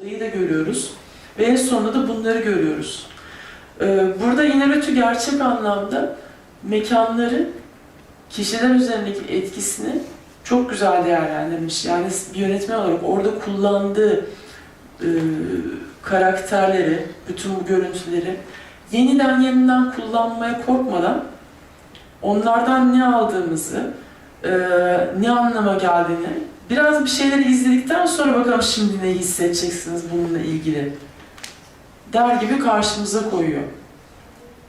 Olayı da görüyoruz ve en sonunda da bunları görüyoruz. Ee, Burada Inarritu gerçek anlamda mekanları kişiler üzerindeki etkisini çok güzel değerlendirmiş. Yani bir yönetmen olarak orada kullandığı e, karakterleri, bütün bu görüntüleri yeniden yeniden kullanmaya korkmadan onlardan ne aldığımızı, e, ne anlama geldiğini biraz bir şeyleri izledikten sonra bakalım şimdi ne hissedeceksiniz bununla ilgili der gibi karşımıza koyuyor.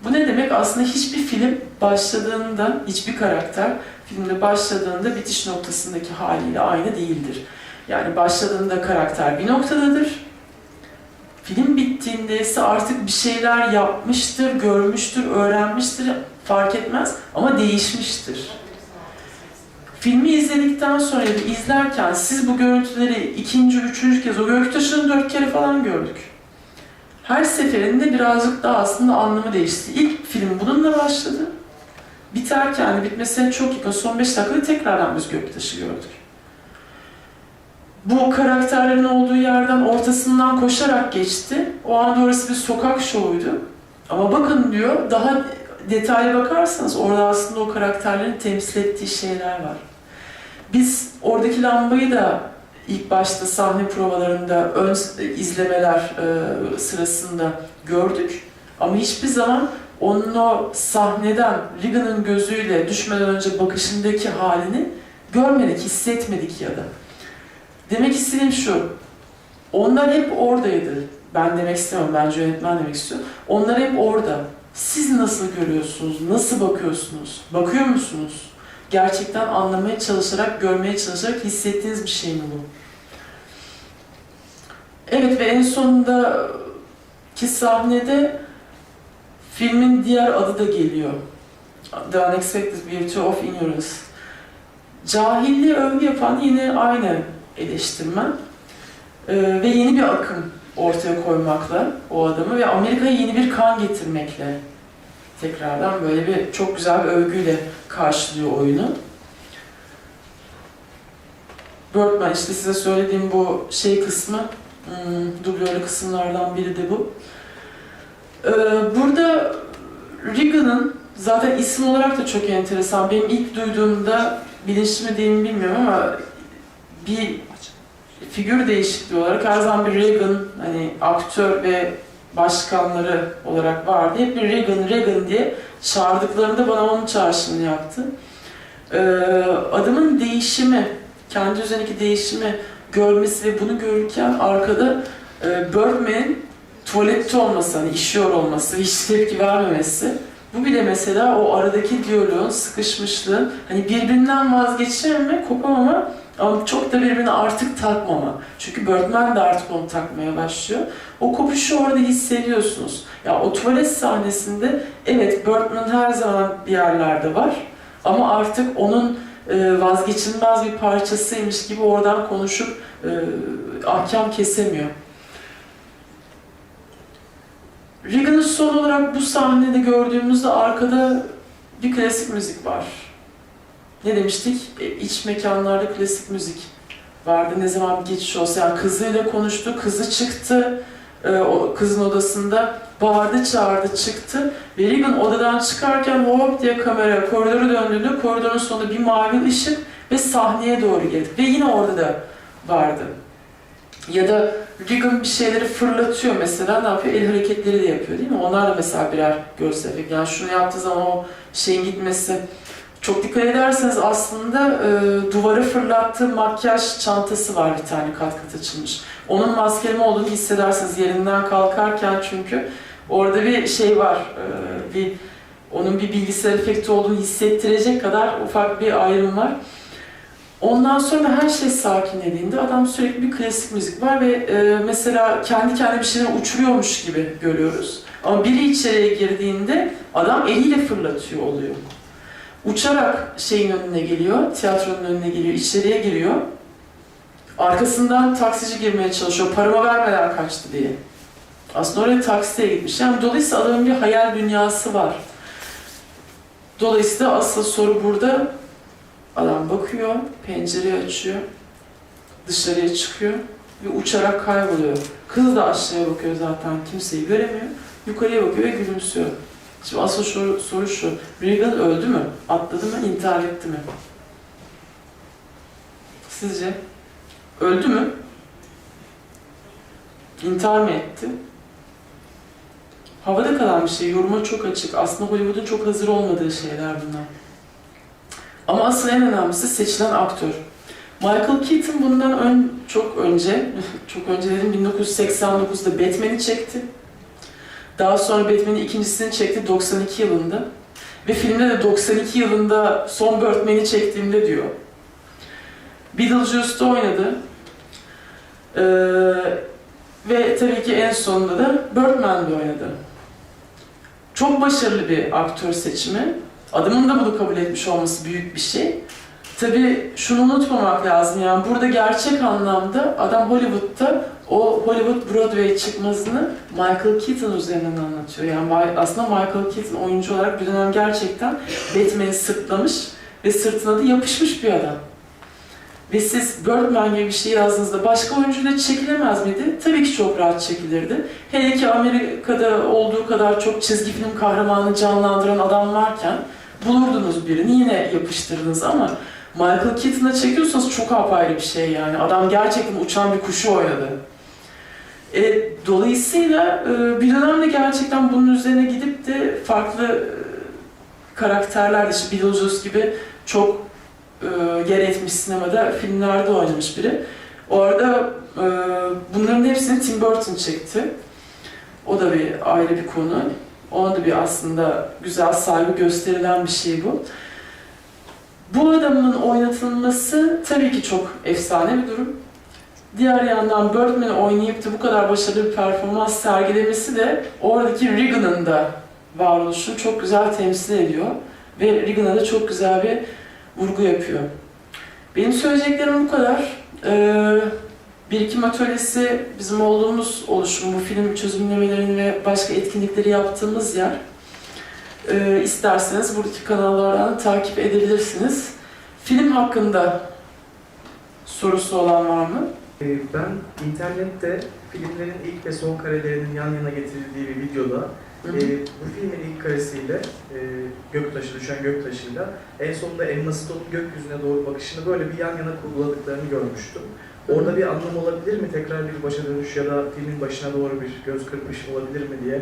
Bu ne demek? Aslında hiçbir film başladığında, hiçbir karakter filmde başladığında bitiş noktasındaki haliyle aynı değildir. Yani başladığında karakter bir noktadadır. Film bittiğinde ise artık bir şeyler yapmıştır, görmüştür, öğrenmiştir, fark etmez ama değişmiştir. Filmi izledikten sonra izlerken siz bu görüntüleri ikinci, üçüncü kez o göktaşını dört kere falan gördük. Her seferinde birazcık daha aslında anlamı değişti. İlk film bununla başladı. Biterken bitmesine çok yakın son 5 dakikada tekrardan biz göktaşı gördük. Bu karakterlerin olduğu yerden ortasından koşarak geçti. O anda orası bir sokak şovuydu. Ama bakın diyor, daha detaylı bakarsanız orada aslında o karakterlerin temsil ettiği şeyler var. Biz oradaki lambayı da ilk başta sahne provalarında, ön izlemeler e, sırasında gördük. Ama hiçbir zaman onun o sahneden, Regan'ın gözüyle düşmeden önce bakışındaki halini görmedik, hissetmedik ya da. Demek istediğim şu, onlar hep oradaydı. Ben demek istemiyorum, bence yönetmen demek istiyor. Onlar hep orada. Siz nasıl görüyorsunuz, nasıl bakıyorsunuz, bakıyor musunuz? Gerçekten anlamaya çalışarak, görmeye çalışarak hissettiğiniz bir şey mi bu? Evet ve en sonunda ki sahnede filmin diğer adı da geliyor. The Unexpected Beauty of Ignorance. Cahilliğe övgü yapan yine aynı eleştirmen Ee, ve yeni bir akım ortaya koymakla o adamı ve Amerika'ya yeni bir kan getirmekle tekrardan böyle bir çok güzel bir övgüyle karşılıyor oyunu. Birdman işte size söylediğim bu şey kısmı, hmm, dublörlü kısımlardan biri de bu. Ee, burada Regan'ın zaten isim olarak da çok enteresan. Benim ilk duyduğumda bilinçli mi değil mi bilmiyorum ama bir figür değişikliği olarak her zaman bir Reagan hani aktör ve başkanları olarak vardı. Hep bir Reagan, Reagan diye çağırdıklarında bana onun çağrışımını yaptı. Ee, adamın değişimi, kendi üzerindeki değişimi görmesi ve bunu görürken arkada e, Birdman'in tuvalette olması, hani işiyor olması, hiç tepki vermemesi. Bu bile mesela o aradaki diyaloğun, sıkışmışlığın, hani birbirinden vazgeçememe, kopamama ama çok da birbirine artık takmama. Çünkü Birdman de artık onu takmaya başlıyor. O kopuşu orada hissediyorsunuz. Ya o tuvalet sahnesinde evet Birdman her zaman bir yerlerde var. Ama artık onun e, vazgeçilmez bir parçasıymış gibi oradan konuşup e, ahkam kesemiyor. Regan'ı son olarak bu sahnede gördüğümüzde arkada bir klasik müzik var. Ne demiştik? E, İç mekanlarda klasik müzik vardı. Ne zaman bir geçiş olsa yani kızıyla konuştu, kızı çıktı e, kızın odasında bağırdı, çağırdı, çıktı. Ve Regan odadan çıkarken hop diye kamera koridoru döndüğünde koridorun sonunda bir mavi ışık ve sahneye doğru geldi. Ve yine orada da vardı. Ya da Regan bir şeyleri fırlatıyor mesela, ne yapıyor? El hareketleri de yapıyor değil mi? Onlar da mesela birer görsel efekt. Yani şunu yaptığı zaman o şeyin gitmesi. Çok dikkat ederseniz aslında e, duvara fırlattığı makyaj çantası var bir tane kat kat açılmış. Onun maskeleme olduğunu hissedersiniz yerinden kalkarken çünkü orada bir şey var. E, bir onun bir bilgisayar efekti olduğunu hissettirecek kadar ufak bir ayrım var. Ondan sonra her şey sakinlediğinde adam sürekli bir klasik müzik var ve e, mesela kendi kendine bir şeyler uçuruyormuş gibi görüyoruz. Ama biri içeriye girdiğinde adam eliyle fırlatıyor oluyor. Uçarak şeyin önüne geliyor, tiyatronun önüne geliyor, içeriye giriyor. Arkasından taksici girmeye çalışıyor, paramı vermeden kaçtı diye. Aslında oraya taksiye gitmiş. Yani dolayısıyla adamın bir hayal dünyası var. Dolayısıyla asıl soru burada Adam bakıyor, pencereyi açıyor, dışarıya çıkıyor ve uçarak kayboluyor. Kız da aşağıya bakıyor zaten kimseyi göremiyor. Yukarıya bakıyor ve gülümsüyor. Şimdi asıl soru, soru şu. Reagan öldü mü? Atladı mı? intihar etti mi? Sizce? Öldü mü? İntihar mı etti? Havada kalan bir şey. Yoruma çok açık. Aslında Hollywood'un çok hazır olmadığı şeyler bunlar. Ama asıl en önemlisi seçilen aktör. Michael Keaton bundan ön, çok önce, çok önce dedim 1989'da Batman'i çekti. Daha sonra Batman'in ikincisini çekti 92 yılında. Ve filmde de 92 yılında son Birdman'i çektiğimde diyor. Beetlejuice'da oynadı. Ee, ve tabii ki en sonunda da Birdman'de oynadı. Çok başarılı bir aktör seçimi. Adamın da bunu kabul etmiş olması büyük bir şey. Tabii şunu unutmamak lazım yani burada gerçek anlamda adam Hollywood'da o Hollywood Broadway çıkmasını Michael Keaton üzerinden anlatıyor. Yani aslında Michael Keaton oyuncu olarak bir dönem gerçekten Batman'i sırtlamış ve sırtına da yapışmış bir adam. Ve siz Birdman gibi bir şey yazdığınızda başka oyuncuyla çekilemez miydi? Tabii ki çok rahat çekilirdi. Hele ki Amerika'da olduğu kadar çok çizgi film kahramanı canlandıran adam varken bulurdunuz birini yine yapıştırdınız ama Michael Keaton'a çekiyorsanız çok apayrı bir şey yani. Adam gerçekten uçan bir kuşu oynadı. E, dolayısıyla e, bir dönemde gerçekten bunun üzerine gidip de farklı e, karakterler, işte Beetlejuice gibi çok e, yer etmiş sinemada, filmlerde oynamış biri. Orada e, bunların hepsini Tim Burton çekti. O da bir ayrı bir konu. Ona da bir aslında güzel saygı gösterilen bir şey bu. Bu adamın oynatılması tabii ki çok efsane bir durum. Diğer yandan Birdman'i oynayıp da bu kadar başarılı bir performans sergilemesi de oradaki Regan'ın da varoluşunu çok güzel temsil ediyor. Ve Regan'a da çok güzel bir vurgu yapıyor. Benim söyleyeceklerim bu kadar. Ee, Birikim Atölyesi bizim olduğumuz oluşum, bu film çözümlemelerini ve başka etkinlikleri yaptığımız yer. Ee, isterseniz buradaki kanallardan takip edebilirsiniz. Film hakkında sorusu olan var mı? Ee, Ben internette filmlerin ilk ve son karelerinin yan yana getirildiği bir videoda Hı hı. e, bu filmin ilk karesiyle e, göktaşı, düşen göktaşıyla en sonunda Emma Stone'un gökyüzüne doğru bakışını böyle bir yan yana kurguladıklarını görmüştüm. Orada bir anlam olabilir mi? Tekrar bir başa dönüş ya da filmin başına doğru bir göz kırpış olabilir mi diye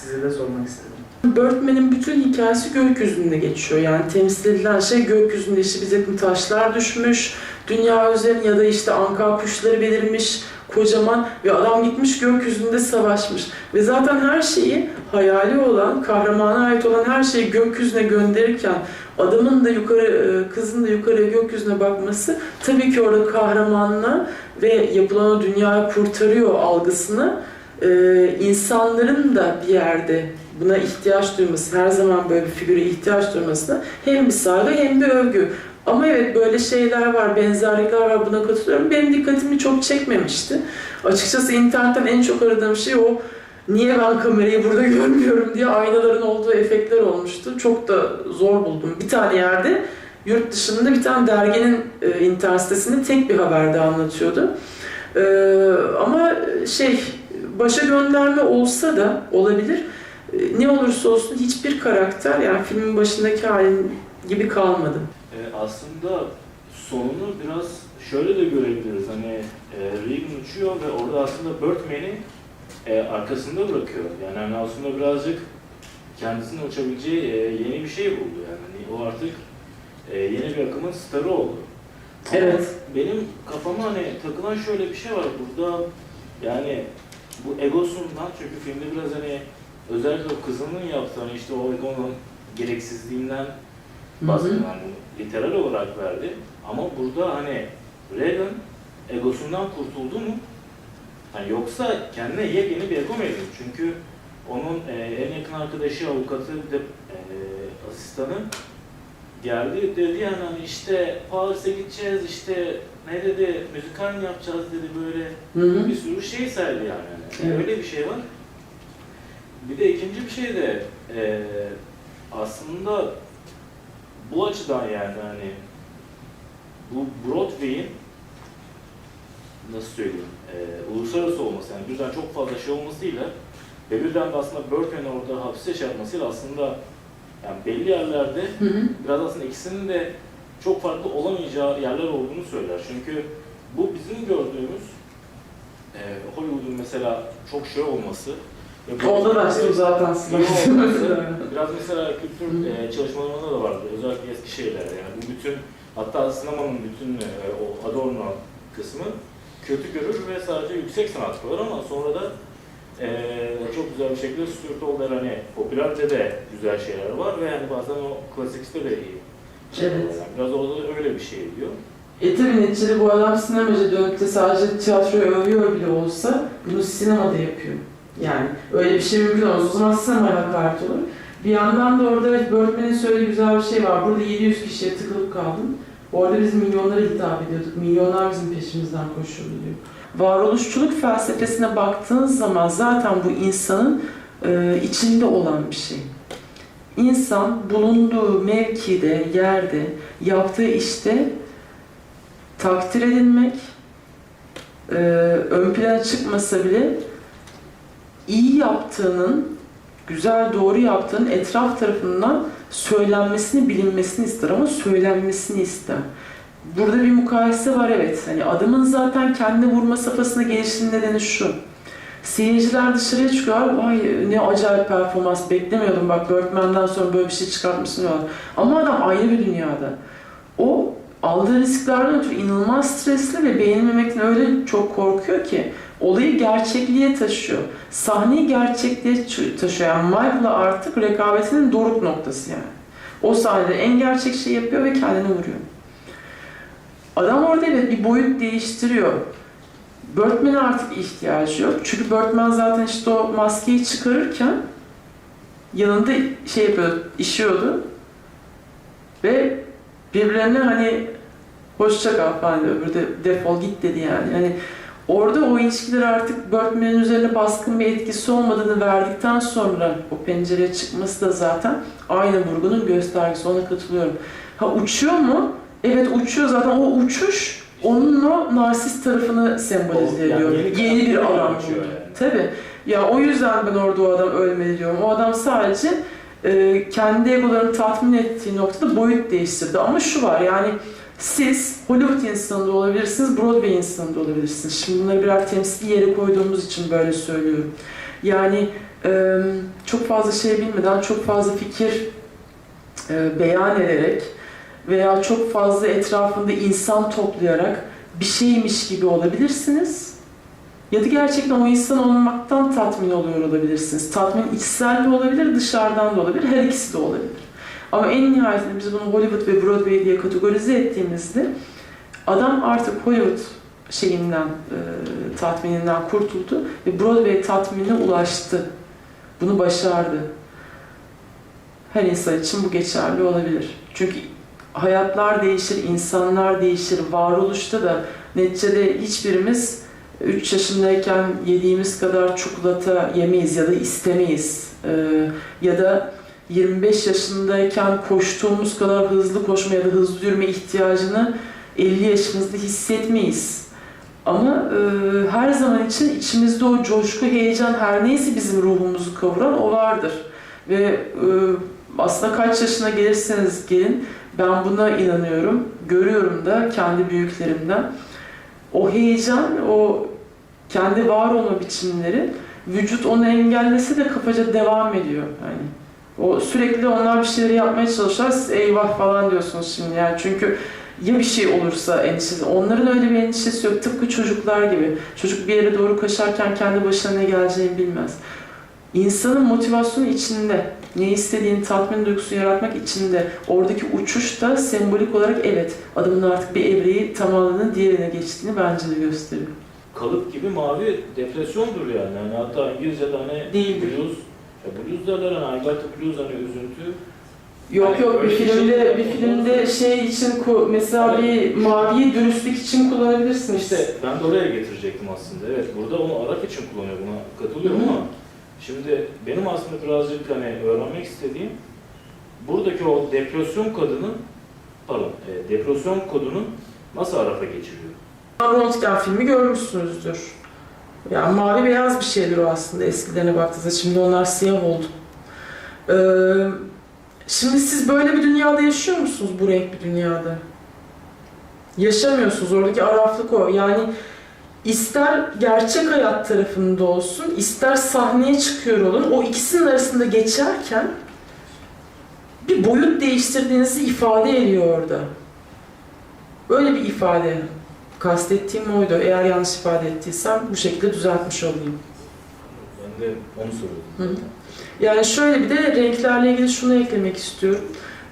size de sormak istedim. Birdman'in bütün hikayesi gökyüzünde geçiyor. Yani temsil edilen şey gökyüzünde işte takım taşlar düşmüş, dünya üzerine ya da işte anka kuşları belirmiş kocaman ve adam gitmiş gökyüzünde savaşmış. Ve zaten her şeyi hayali olan, kahramana ait olan her şeyi gökyüzüne gönderirken adamın da yukarı, e, kızın da yukarıya gökyüzüne bakması tabii ki orada kahramanla ve yapılan o dünyayı kurtarıyor algısını e, insanların da bir yerde buna ihtiyaç duyması, her zaman böyle bir figüre ihtiyaç duymasına hem bir saygı hem de övgü. Ama evet böyle şeyler var, benzerlikler var buna katılıyorum. Benim dikkatimi çok çekmemişti. Açıkçası internetten en çok aradığım şey o niye ben kamerayı burada görmüyorum diye aynaların olduğu efektler olmuştu. Çok da zor buldum. Bir tane yerde yurt dışında bir tane derginin e, internet sitesinde tek bir haberde anlatıyordu. E, ama şey başa gönderme olsa da olabilir. E, Ne olursa olsun hiçbir karakter yani filmin başındaki halin gibi kalmadı. E, aslında sonunu biraz şöyle de görebiliriz. Hani e, Regan uçuyor ve orada aslında Birdman'i e, arkasında bırakıyor. Yani hani aslında birazcık kendisinin uçabileceği e, yeni bir şey buldu. Yani hani o artık e, yeni bir akımın starı oldu. Ama Evet. Benim kafama hani takılan şöyle bir şey var burada. Yani bu egosundan çünkü filmde biraz hani özellikle o kızının yaptığı hani işte o egonun gereksizliğinden bahsediyor. Yani literal olarak verdi. Ama burada hani Reagan egosundan kurtuldu mu? Hani yoksa kendine yepyeni bir ego mu? Çünkü onun e, en yakın arkadaşı, avukatı, de e, asistanı geldi dedi yani hani işte Paris'e gideceğiz işte ne dedi müzikal mi yapacağız dedi böyle Hı hı. bir sürü şey saydı yani. Evet. Öyle bir şey var. Bir de ikinci bir şey de e, aslında bu açıdan yani hani bu Broadway'in nasıl söyleyeyim, e, uluslararası olması yani birden çok fazla şey olmasıyla ve birden de aslında Berkeley'in orada hapse şey yapmasıyla aslında yani belli yerlerde Hı hı. biraz aslında ikisinin de çok farklı olamayacağı yerler olduğunu söyler. Çünkü bu bizim gördüğümüz e, Hollywood'un mesela çok şey olması ve Onda da işte zaten olması, biraz mesela kültür e, çalışmalarında da vardı. Özellikle eski şeyler yani bu bütün hatta sinemanın bütün e, o Adorno kısmı kötü görür ve sadece yüksek sanat koyar ama sonra da e, çok güzel bir şekilde Hall'da hani popülerde de güzel şeyler var ve yani bazen o klasikte de iyi. Evet. Yani biraz orada da öyle bir şey diyor. E tabi neticede bu adam sinemacı dönüp de sadece tiyatroyu övüyor bile olsa bunu sinemada yapıyor. Yani öyle bir şey mümkün olmaz. O zaman sinemaya hakaret olur. Bir yandan da orada Birdman'in söylediği güzel bir şey var. Burada 700 kişiye tıkılıp kaldım. Orada biz milyonlara hitap ediyorduk. Milyonlar bizim peşimizden koşuyordu diyor. Varoluşçuluk felsefesine baktığınız zaman zaten bu insanın e, içinde olan bir şey. İnsan bulunduğu mevkide, yerde, yaptığı işte takdir edilmek, e, ön plana çıkmasa bile iyi yaptığının, güzel doğru yaptığının etraf tarafından söylenmesini, bilinmesini ister ama söylenmesini ister. Burada bir mukayese var evet. Hani adamın zaten kendi vurma safhasına gelişinin nedeni şu. Seyirciler dışarıya çıkıyor. Vay ne acayip performans beklemiyordum bak Birdman'dan sonra böyle bir şey çıkartmışsın diyorlar. Ama adam ayrı bir dünyada. O aldığı risklerden ötürü inanılmaz stresli ve beğenilmemekten öyle çok korkuyor ki olayı gerçekliğe taşıyor. Sahneyi gerçekliğe taşıyor. Yani artık rekabetinin doruk noktası yani. O sahnede en gerçek şeyi yapıyor ve kendini vuruyor. Adam orada evet bir boyut değiştiriyor. Birdman'e artık ihtiyacı yok. Çünkü Birdman zaten işte o maskeyi çıkarırken yanında şey yapıyordu, işiyordu. Ve birbirlerine hani hoşça kal falan diyor. De defol git dedi yani. Hani orada o ilişkiler artık Birdman'in üzerine baskın bir etkisi olmadığını verdikten sonra o pencereye çıkması da zaten aynı vurgunun göstergesi. Ona katılıyorum. Ha uçuyor mu? Evet uçuyor zaten o uçuş onun o narsist tarafını sembolize O, yani ediyor. yeni Yeni, bir alan uçuyor yani. Tabii. Ya o yüzden ben orada o adam ölmeli diyorum. O adam sadece e, kendi egolarını tatmin ettiği noktada boyut değiştirdi. Ama şu var yani siz Hollywood insanı olabilirsiniz, Broadway insanı da olabilirsiniz. Şimdi bunları birer temsili yere koyduğumuz için böyle söylüyorum. Yani çok fazla şey bilmeden, çok fazla fikir beyan ederek veya çok fazla etrafında insan toplayarak bir şeymiş gibi olabilirsiniz. Ya da gerçekten o insan olmaktan tatmin oluyor olabilirsiniz. Tatmin içsel de olabilir, dışarıdan da olabilir, her ikisi de olabilir. Ama en nihayetinde biz bunu Hollywood ve Broadway diye kategorize ettiğimizde adam artık Hollywood şeyinden, e, tatmininden kurtuldu ve Broadway tatminine ulaştı. Bunu başardı. Her insan için bu geçerli olabilir. Çünkü hayatlar değişir, insanlar değişir, varoluşta da neticede hiçbirimiz 3 yaşındayken yediğimiz kadar çikolata yemeyiz ya da istemeyiz. Ee, ya da 25 yaşındayken koştuğumuz kadar hızlı koşma ya da hızlı yürüme ihtiyacını 50 yaşımızda hissetmeyiz. Ama e, her zaman için içimizde o coşku, heyecan her neyse bizim ruhumuzu kavuran o vardır. Ve e, aslında kaç yaşına gelirseniz gelin ben buna inanıyorum. Görüyorum da kendi büyüklerimden. O heyecan, o kendi var olma biçimleri vücut onu engellese de kafaca devam ediyor. Yani o sürekli onlar bir şeyleri yapmaya çalışıyorlar. Siz eyvah falan diyorsunuz şimdi yani. Çünkü ya bir şey olursa endişesi. Onların öyle bir endişesi yok. Tıpkı çocuklar gibi. Çocuk bir yere doğru koşarken kendi başına ne geleceğini bilmez. İnsanın motivasyonu içinde. Ne istediğini tatmin duygusunu yaratmak içinde. Oradaki uçuş da sembolik olarak evet adamın artık bir evreyi tamamladığını diğerine geçtiğini bence de gösteriyor. Kalıp gibi mavi depresyondur yani. yani hatta İngilizce'de hani Değildir. blues, ya blues derler hani I got the blues hani üzüntü. Yok Yani yok bir bir filmde şey- bir filmde şey için mesela bir maviyi dürüstlük için kullanabilirsin İşte ben de oraya getirecektim aslında. Evet burada onu Arap için kullanıyor buna katılıyorum Hı ama şimdi benim aslında birazcık hani öğrenmek istediğim buradaki o depresyon kodunun pardon e, depresyon kodunun nasıl Arap'a geçiriyor? Röntgen filmi görmüşsünüzdür. Yani mavi beyaz bir şeydir o aslında eskilerine baktığınızda. Şimdi onlar siyah oldu. Ee, şimdi siz böyle bir dünyada yaşıyor musunuz bu renk bir dünyada? Yaşamıyorsunuz. Oradaki araflık o. Yani ister gerçek hayat tarafında olsun, ister sahneye çıkıyor olun, o ikisinin arasında geçerken bir boyut değiştirdiğinizi ifade ediyor orada. Böyle bir ifade kastettiğim oydu. Eğer yanlış ifade ettiysem bu şekilde düzeltmiş olayım. Ben de onu soruyordum. Hı. Yani şöyle bir de renklerle ilgili şunu eklemek istiyorum.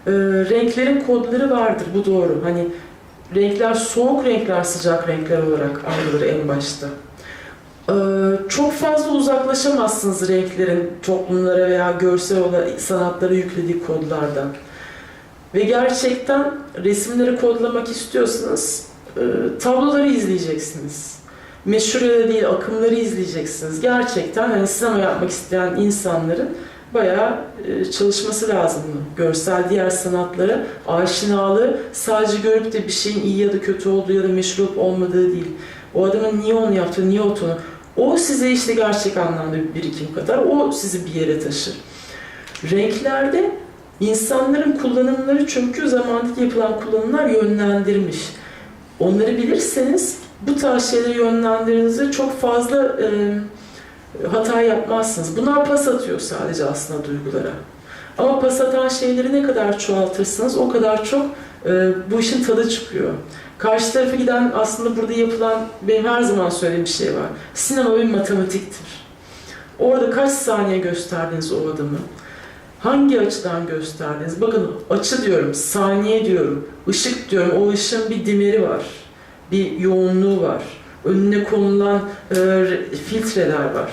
Ee, renklerin kodları vardır, bu doğru. Hani renkler soğuk renkler, sıcak renkler olarak ayrılır en başta. Ee, çok fazla uzaklaşamazsınız renklerin toplumlara veya görsel olarak sanatlara yüklediği kodlardan. Ve gerçekten resimleri kodlamak istiyorsanız tabloları izleyeceksiniz. Meşhur ya da değil akımları izleyeceksiniz. Gerçekten hani sinema yapmak isteyen insanların bayağı e, çalışması lazım. Görsel diğer sanatlara aşinalığı sadece görüp de bir şeyin iyi ya da kötü olduğu ya da meşhur olup olmadığı değil. O adamın niye onu yaptığı, niye o tonu. O size işte gerçek anlamda bir birikim kadar. O sizi bir yere taşır. Renklerde insanların kullanımları çünkü zamandaki yapılan kullanımlar yönlendirmiş. Onları bilirseniz bu tarz şeyleri yönlendirdiğinizde çok fazla e, hata yapmazsınız. Bunlar pas atıyor sadece aslında duygulara. Ama pas atan şeyleri ne kadar çoğaltırsanız o kadar çok e, bu işin tadı çıkıyor. Karşı tarafa giden aslında burada yapılan benim her zaman söylediğim bir şey var. Sinema bir matematiktir. Orada kaç saniye gösterdiniz o adamı? Hangi açıdan gösterdiniz? Bakın açı diyorum, saniye diyorum, ışık diyorum. O ışığın bir dimeri var, bir yoğunluğu var. Önüne konulan e, filtreler var.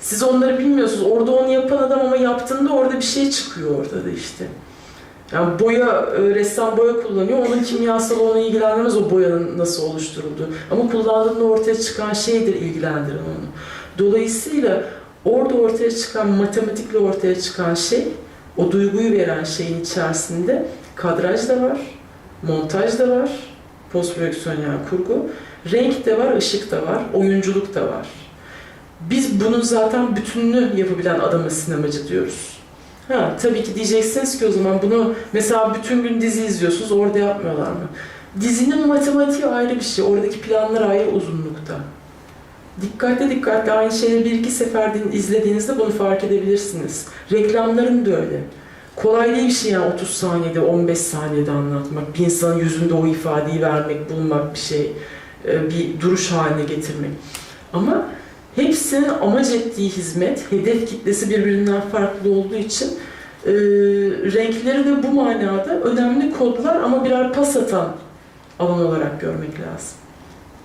Siz onları bilmiyorsunuz. Orada onu yapan adam ama yaptığında orada bir şey çıkıyor orada da işte. Yani boya, e, ressam boya kullanıyor. Onun kimyasal onu ilgilendirmez o boyanın nasıl oluşturulduğu. Ama kullandığında ortaya çıkan şeydir ilgilendiren onu. Dolayısıyla orada ortaya çıkan, matematikle ortaya çıkan şey, o duyguyu veren şeyin içerisinde kadraj da var, montaj da var, post prodüksiyon yani kurgu, renk de var, ışık da var, oyunculuk da var. Biz bunun zaten bütününü yapabilen adama sinemacı diyoruz. Ha, tabii ki diyeceksiniz ki o zaman bunu mesela bütün gün dizi izliyorsunuz orada yapmıyorlar mı? Dizinin matematiği ayrı bir şey. Oradaki planlar ayrı uzunlukta. Dikkatli dikkatli aynı şeyi bir iki sefer izlediğinizde bunu fark edebilirsiniz. Reklamların da öyle. Kolay değil bir şey yani 30 saniyede, 15 saniyede anlatmak. Bir insanın yüzünde o ifadeyi vermek, bulmak bir şey, e, bir duruş haline getirmek. Ama hepsinin amaç ettiği hizmet, hedef kitlesi birbirinden farklı olduğu için e, renkleri de bu manada önemli kodlar ama birer pas atan alan olarak görmek lazım.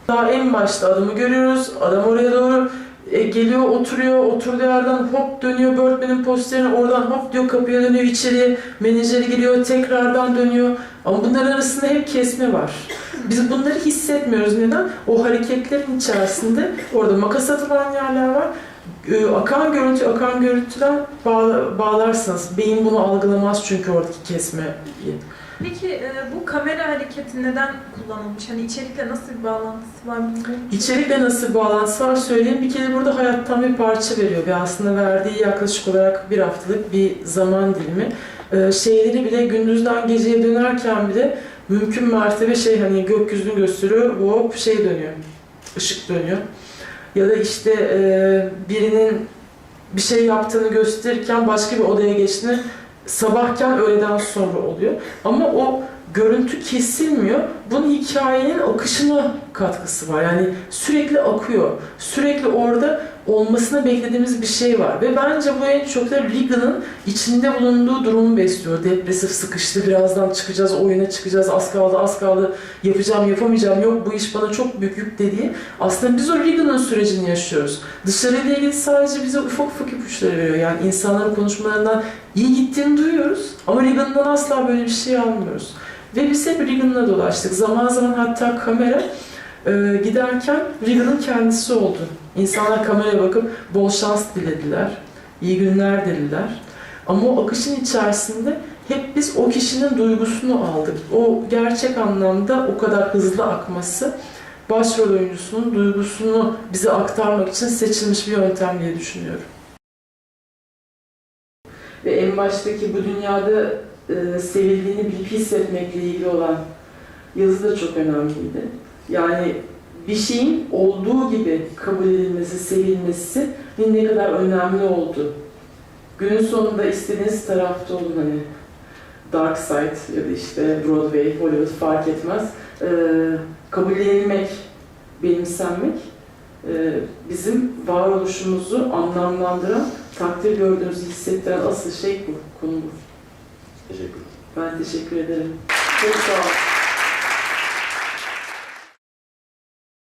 Daha en başta adamı görüyoruz. Adam oraya doğru e, geliyor, oturuyor. Oturduğu yerden hop dönüyor Birdman'in posterine. Oradan hop diyor kapıya dönüyor içeriye. Menajeri geliyor, tekrardan dönüyor. Ama bunların arasında hep kesme var. Biz bunları hissetmiyoruz. Neden? O hareketlerin içerisinde orada makas atılan yerler var. E, akan görüntü, akan görüntüden bağla, bağlarsınız. Beyin bunu algılamaz çünkü oradaki kesmeyi. Peki e, bu kamera hareketi neden kullanılmış? Hani içerikle nasıl bir bağlantısı var bilmiyorum. İçerikle nasıl bir bağlantısı var söyleyeyim. Bir kere burada hayattan bir parça veriyor ve aslında verdiği yaklaşık olarak bir haftalık bir zaman dilimi. Ee, şeyleri bile gündüzden geceye dönerken bile mümkün mertebe şey hani gökyüzünü gösteriyor, hop şey dönüyor, ışık dönüyor. Ya da işte e, birinin bir şey yaptığını gösterirken başka bir odaya geçtiğini sabahken öğleden sonra oluyor. Ama o görüntü kesilmiyor. Bunun hikayenin akışına katkısı var. Yani sürekli akıyor. Sürekli orada olmasını beklediğimiz bir şey var. Ve bence bu en çok da Regan'ın içinde bulunduğu durumu besliyor. Depresif, sıkıştı, birazdan çıkacağız, oyuna çıkacağız, az kaldı, az kaldı, yapacağım, yapamayacağım, yok bu iş bana çok büyük yük dediği. Aslında biz o Regan'ın sürecini yaşıyoruz. Dışarıyla ilgili sadece bize ufak ufak ipuçları veriyor. Yani insanların konuşmalarından iyi gittiğini duyuyoruz ama Regan'dan asla böyle bir şey almıyoruz. Ve biz hep Regan'la dolaştık. Zaman zaman hatta kamera e, giderken Regan'ın kendisi oldu. İnsanlar kameraya bakıp bol şans dilediler, iyi günler dilediler. Ama o akışın içerisinde hep biz o kişinin duygusunu aldık. O gerçek anlamda o kadar hızlı akması başrol oyuncusunun duygusunu bize aktarmak için seçilmiş bir yöntem diye düşünüyorum. Ve en baştaki bu dünyada e, sevildiğini bilip hissetmekle ilgili olan yazı da çok önemliydi. Yani bir şeyin olduğu gibi kabul edilmesi, sevilmesi ne kadar önemli oldu. Günün sonunda istediğiniz tarafta olun hani Dark Side ya da işte Broadway, Hollywood fark etmez. Ee, kabullenilmek, benimsenmek e, bizim varoluşumuzu anlamlandıran, takdir gördüğümüzü hissettiren asıl şey bu, konu bu. Teşekkür ederim. Ben teşekkür ederim. Çok sağ olun.